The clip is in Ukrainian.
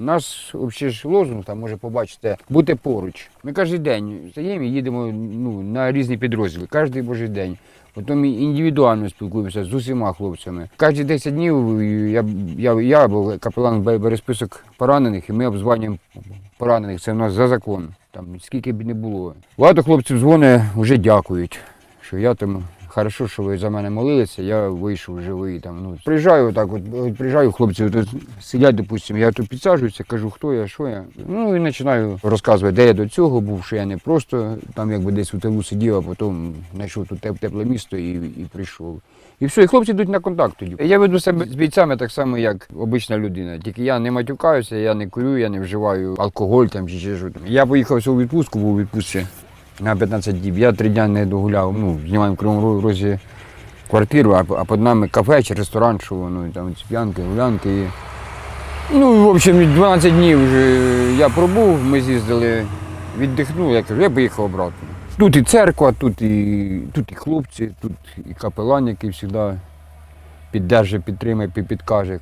У нас взагалі ж лозунг, там може побачите, бути поруч. Ми кожен день стаємо і їдемо ну, на різні підрозділи, кожен божий день. Потім індивідуально спілкуємося з усіма хлопцями. Кожні 10 днів я, я, я або капелан бере список поранених, і ми обзванюємо поранених. Це в нас за закон. Там скільки б не було. Багато хлопців дзвонить, вже дякують, що я там. Хорошо, що ви за мене молилися, я вийшов живий. Там, ну, приїжджаю так, от, от приїжджаю, хлопці от, сидять, допустимо, я тут підсаджуюся, кажу, хто я, що я. Ну і починаю розказувати, де я до цього був, що я не просто там якби десь у тилу сидів, а потім знайшов тут теп- тепле місто і, і прийшов. І все, і хлопці йдуть на контакт тоді. Я веду себе з бійцями так само, як обична людина. Тільки я не матюкаюся, я не курю, я не вживаю алкоголь там чи ще що. Я поїхав у відпустку, був у відпустці на 15 діб. Я три дні не догуляв. Ну, знімаємо в Кривому Розі квартиру, а, а під нами кафе чи ресторан, що і там п'янки, гулянки. І... Ну, в общем, 12 днів вже я пробув, ми з'їздили, віддихнули, я кажу, я поїхав обратно. Тут і церква, тут і, тут і хлопці, тут і капелан, який завжди піддержить, підтримає, підкаже.